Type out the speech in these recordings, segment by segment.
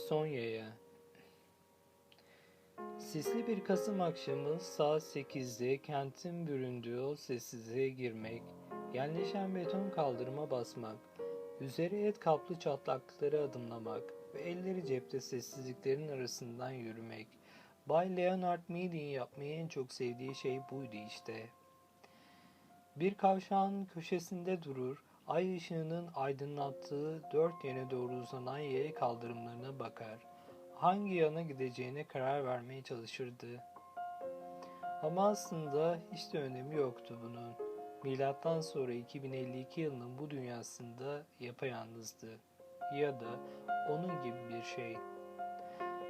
Sonya'ya. Sisli bir Kasım akşamı saat 8'de kentin büründüğü o sessizliğe girmek, yerleşen beton kaldırıma basmak, üzeri et kaplı çatlakları adımlamak ve elleri cepte sessizliklerin arasından yürümek. Bay Leonard Mead'in yapmayı en çok sevdiği şey buydu işte. Bir kavşağın köşesinde durur, ay ışığının aydınlattığı dört yöne doğru uzanan yaya kaldırımlarına bakar. Hangi yana gideceğine karar vermeye çalışırdı. Ama aslında hiç de önemi yoktu bunun. Milattan sonra 2052 yılının bu dünyasında yapayalnızdı. Ya da onun gibi bir şey.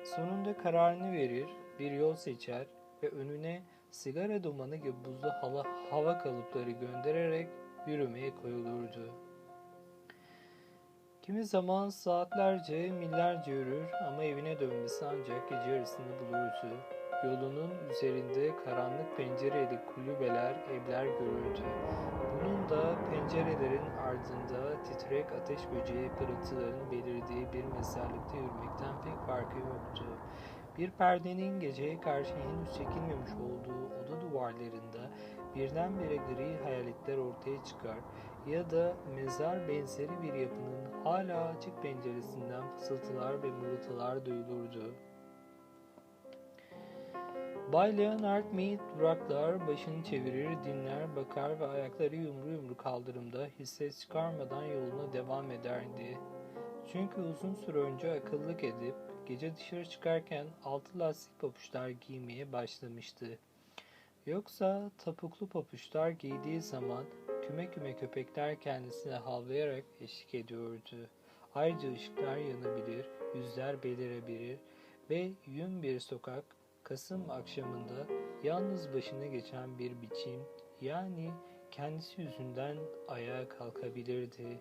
Sonunda kararını verir, bir yol seçer ve önüne sigara dumanı gibi buzlu hava, hava kalıpları göndererek yürümeye koyulurdu. Kimi zaman saatlerce, millerce yürür ama evine dönmesi ancak gece yarısını bulurdu. Yolunun üzerinde karanlık pencereli kulübeler, evler görürdü. Bunun da pencerelerin ardında titrek ateş böceği pırıltıların belirdiği bir mezarlıkta yürümekten pek farkı yoktu. Bir perdenin geceye karşı henüz çekilmemiş olduğu oda duvarlarında birdenbire gri hayaletler ortaya çıkar ya da mezar benzeri bir yapının hala açık penceresinden fısıltılar ve mırıltılar duyulurdu. Bay Leonard Mead duraklar, başını çevirir, dinler, bakar ve ayakları yumru yumru kaldırımda hiç ses çıkarmadan yoluna devam ederdi. Çünkü uzun süre önce akıllık edip gece dışarı çıkarken altı lastik papuçlar giymeye başlamıştı. Yoksa topuklu papuçlar giydiği zaman küme küme köpekler kendisine havlayarak eşlik ediyordu. Ayrıca ışıklar yanabilir, yüzler belirebilir ve yün bir sokak Kasım akşamında yalnız başına geçen bir biçim yani kendisi yüzünden ayağa kalkabilirdi.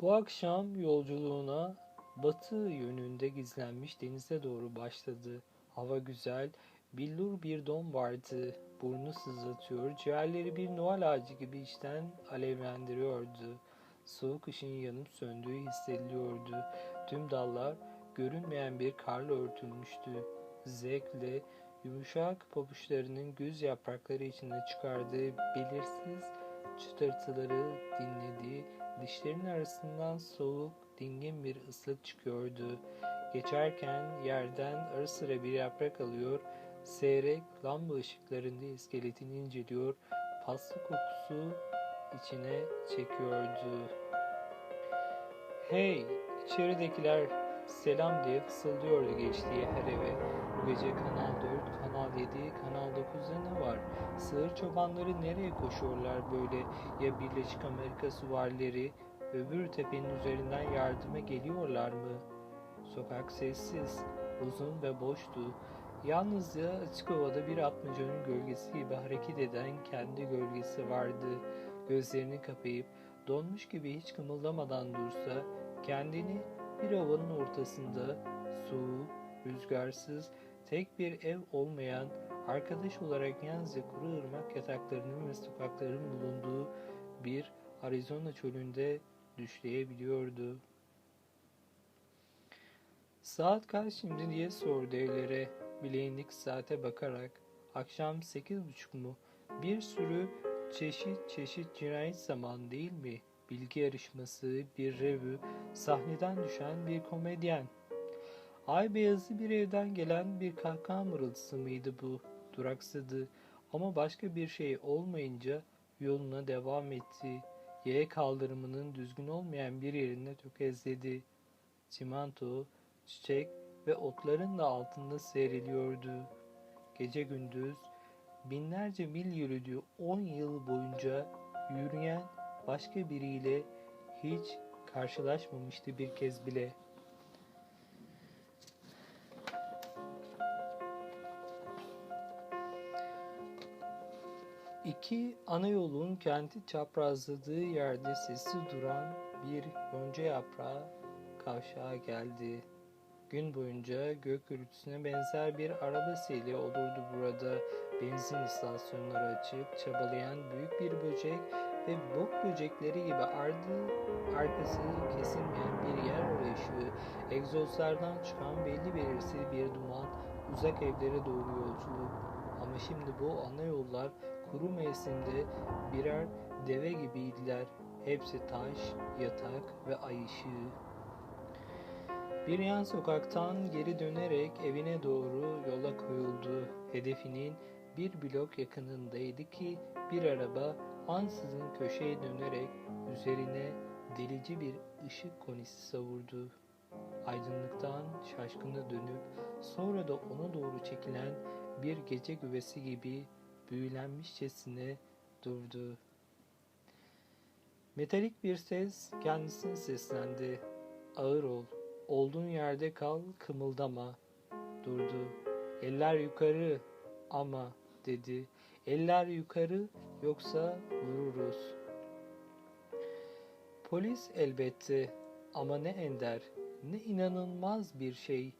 Bu akşam yolculuğuna batı yönünde gizlenmiş denize doğru başladı. Hava güzel, billur bir don vardı. Burnu sızlatıyor, ciğerleri bir Noel ağacı gibi içten alevlendiriyordu. Soğuk ışın yanıp söndüğü hissediliyordu. Tüm dallar görünmeyen bir karla örtülmüştü. Zevkle yumuşak pabuçlarının göz yaprakları içinde çıkardığı belirsiz çıtırtıları dinledi. Dişlerinin arasından soğuk, dingin bir ıslık çıkıyordu. Geçerken yerden ara sıra bir yaprak alıyor, seyrek lamba ışıklarında iskeletini inceliyor, paslı kokusu içine çekiyordu. Hey, içeridekiler selam diye fısıldıyordu geçtiği her eve. Bu gece Kanal 4, Kanal 7, Kanal 9'da ne var? Sığır çobanları nereye koşuyorlar böyle? Ya Birleşik Amerika suvarları öbür tepenin üzerinden yardıma geliyorlar mı? Sokak sessiz, uzun ve boştu. Yalnızca açık havada bir atmacanın gölgesi gibi hareket eden kendi gölgesi vardı. Gözlerini kapayıp donmuş gibi hiç kımıldamadan dursa kendini bir havanın ortasında soğuk, rüzgarsız, tek bir ev olmayan, arkadaş olarak yalnızca kuru ırmak yataklarının ve sokakların bulunduğu bir Arizona çölünde düşleyebiliyordu. Saat kaç şimdi diye sordu evlere. Bileğindeki saate bakarak. Akşam sekiz buçuk mu? Bir sürü çeşit çeşit cinayet zaman değil mi? bilgi yarışması, bir revü, sahneden düşen bir komedyen. Ay beyazı bir evden gelen bir kahkaha mırıltısı mıydı bu? Duraksadı ama başka bir şey olmayınca yoluna devam etti. Yaya kaldırımının düzgün olmayan bir yerine tökezledi. Çimento, çiçek ve otların da altında seyreliyordu. Gece gündüz binlerce mil yürüdüğü on yıl boyunca yürüyen başka biriyle hiç karşılaşmamıştı bir kez bile. İki ana yolun kenti çaprazladığı yerde sessiz duran bir yonca yaprağı kavşağa geldi. Gün boyunca gök gürültüsüne benzer bir araba seli olurdu burada. Benzin istasyonları açık, çabalayan büyük bir böcek ve bok böcekleri gibi ardı arkası kesilmeyen bir yer arayışı, egzozlardan çıkan belli belirsiz bir duman, uzak evlere doğru yolculuk. Ama şimdi bu ana yollar kuru mevsimde birer deve gibiydiler. Hepsi taş, yatak ve ay ışığı. Bir yan sokaktan geri dönerek evine doğru yola koyuldu. Hedefinin bir blok yakınındaydı ki bir araba ansızın köşeye dönerek üzerine delici bir ışık konisi savurdu. Aydınlıktan şaşkına dönüp sonra da ona doğru çekilen bir gece güvesi gibi büyülenmişçesine durdu. Metalik bir ses kendisine seslendi. Ağır ol, olduğun yerde kal, kımıldama. Durdu. Eller yukarı ama dedi. Eller yukarı yoksa vururuz. Polis elbette ama ne ender, ne inanılmaz bir şey.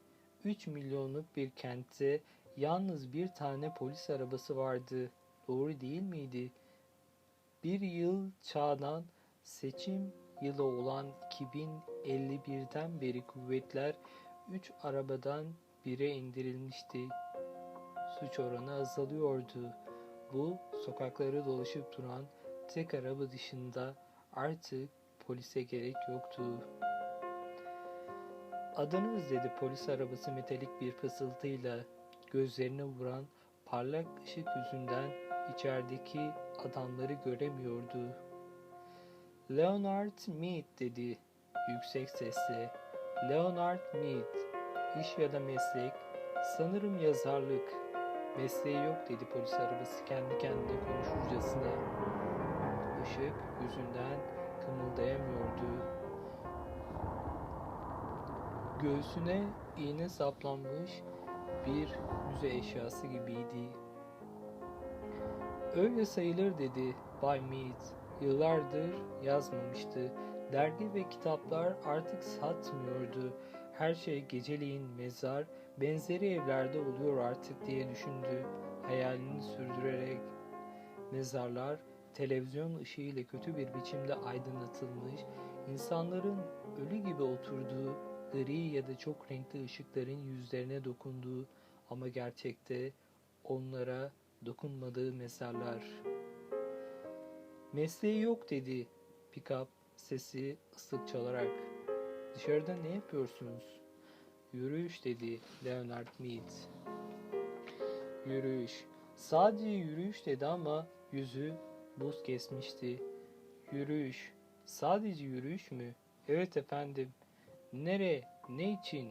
3 milyonluk bir kentte yalnız bir tane polis arabası vardı. Doğru değil miydi? Bir yıl çağdan seçim yılı olan 2051'den beri kuvvetler 3 arabadan bire indirilmişti. Suç oranı azalıyordu. Bu sokakları dolaşıp duran tek araba dışında artık polise gerek yoktu. Adınız dedi polis arabası metalik bir fısıltıyla gözlerine vuran parlak ışık yüzünden içerideki adamları göremiyordu. Leonard Mead dedi yüksek sesle. Leonard Mead, iş ya da meslek, sanırım yazarlık. Mesleği yok dedi polis arabası kendi kendine konuşurcasına. Işık yüzünden kımıldayamıyordu. Göğsüne iğne saplanmış bir müze eşyası gibiydi. Öyle sayılır dedi Bay Mead. Yıllardır yazmamıştı. Dergi ve kitaplar artık satmıyordu. Her şey geceliğin mezar, benzeri evlerde oluyor artık diye düşündü. Hayalini sürdürerek. Mezarlar televizyon ışığıyla kötü bir biçimde aydınlatılmış, insanların ölü gibi oturduğu, gri ya da çok renkli ışıkların yüzlerine dokunduğu ama gerçekte onlara dokunmadığı mezarlar. Mesleği yok dedi pikap sesi ıslık çalarak. Dışarıda ne yapıyorsunuz? Yürüyüş dedi Leonard Mead. Yürüyüş. Sadece yürüyüş dedi ama yüzü buz kesmişti. Yürüyüş. Sadece yürüyüş mü? Evet efendim. Nere? Ne için?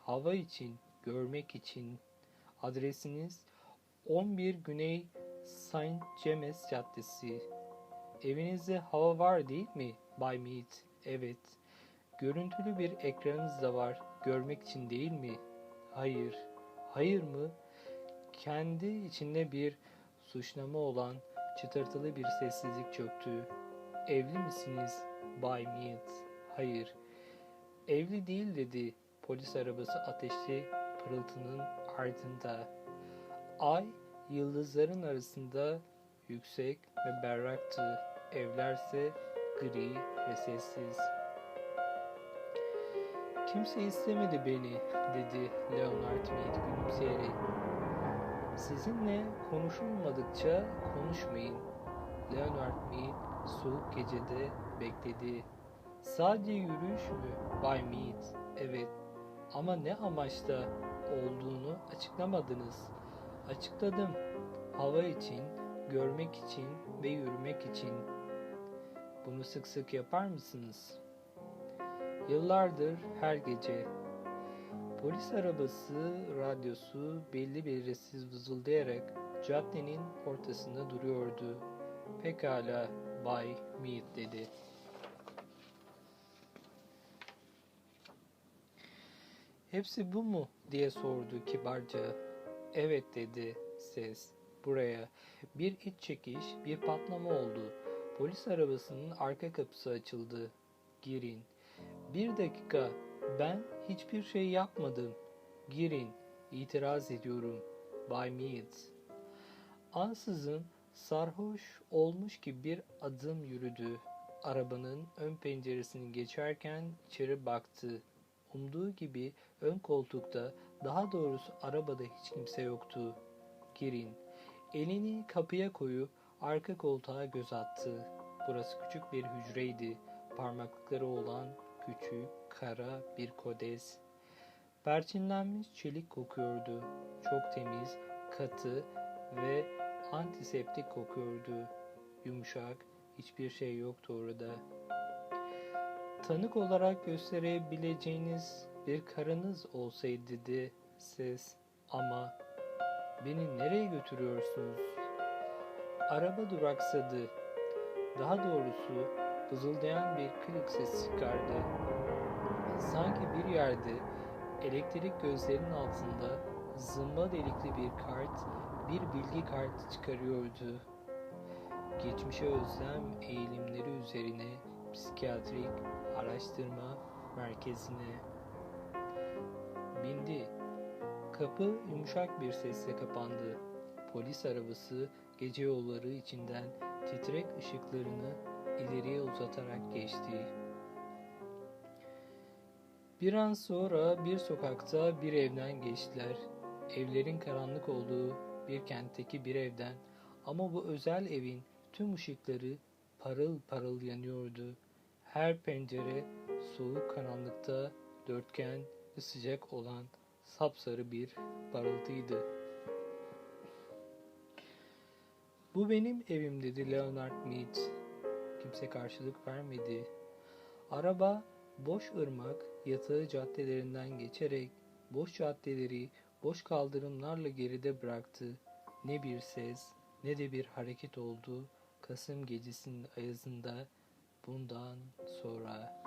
Hava için, görmek için. Adresiniz 11 Güney Saint James Caddesi. Evinizde hava var değil mi Bay Mead? Evet. Görüntülü bir ekranınız da var. Görmek için değil mi? Hayır. Hayır mı? Kendi içinde bir suçlama olan çıtırtılı bir sessizlik çöktü. Evli misiniz Bay Mead? Hayır. Evli değil dedi. Polis arabası ateşli pırıltının ardında. Ay yıldızların arasında yüksek ve berraktı. Evlerse gri ve sessiz. Kimse istemedi beni, dedi Leonard Mead gülümseyerek. Sizinle konuşulmadıkça konuşmayın. Leonard Mead soğuk gecede bekledi. Sadece yürüyüş mü Bay Mead? Evet. Ama ne amaçla olduğunu açıklamadınız. Açıkladım. Hava için, görmek için ve yürümek için. Bunu sık sık yapar mısınız? Yıllardır her gece. Polis arabası, radyosu belli belirsiz vızıldayarak caddenin ortasında duruyordu. Pekala Bay Mead dedi. Hepsi bu mu diye sordu kibarca. Evet dedi ses. Buraya bir iç çekiş, bir patlama oldu. Polis arabasının arka kapısı açıldı. Girin. Bir dakika. Ben hiçbir şey yapmadım. Girin. İtiraz ediyorum. Bay Mead. Ansızın Sarhoş olmuş gibi bir adım yürüdü. Arabanın ön penceresini geçerken içeri baktı. Umduğu gibi ön koltukta, daha doğrusu arabada hiç kimse yoktu. Girin. Elini kapıya koyup arka koltuğa göz attı. Burası küçük bir hücreydi. Parmaklıkları olan küçük, kara bir kodes. Perçinlenmiş çelik kokuyordu. Çok temiz, katı ve antiseptik kokuyordu. Yumuşak, hiçbir şey yoktu orada. Tanık olarak gösterebileceğiniz bir karınız olsaydı dedi ses. Ama beni nereye götürüyorsunuz? Araba duraksadı. Daha doğrusu vızıldayan bir klik sesi çıkardı. Sanki bir yerde elektrik gözlerinin altında zımba delikli bir kart, bir bilgi kartı çıkarıyordu. Geçmişe özlem eğilimleri üzerine psikiyatrik araştırma merkezine bindi. Kapı yumuşak bir sesle kapandı. Polis arabası gece yolları içinden titrek ışıklarını ileriye uzatarak geçti. Bir an sonra bir sokakta bir evden geçtiler. Evlerin karanlık olduğu bir kentteki bir evden ama bu özel evin tüm ışıkları parıl parıl yanıyordu. Her pencere soğuk karanlıkta dörtgen ve sıcak olan sapsarı bir parıltıydı. Bu benim evim dedi Leonard Mead. Kimse karşılık vermedi. Araba boş ırmak yatağı caddelerinden geçerek boş caddeleri boş kaldırımlarla geride bıraktı. Ne bir ses ne de bir hareket oldu Kasım gecesinin ayazında bundan sonra.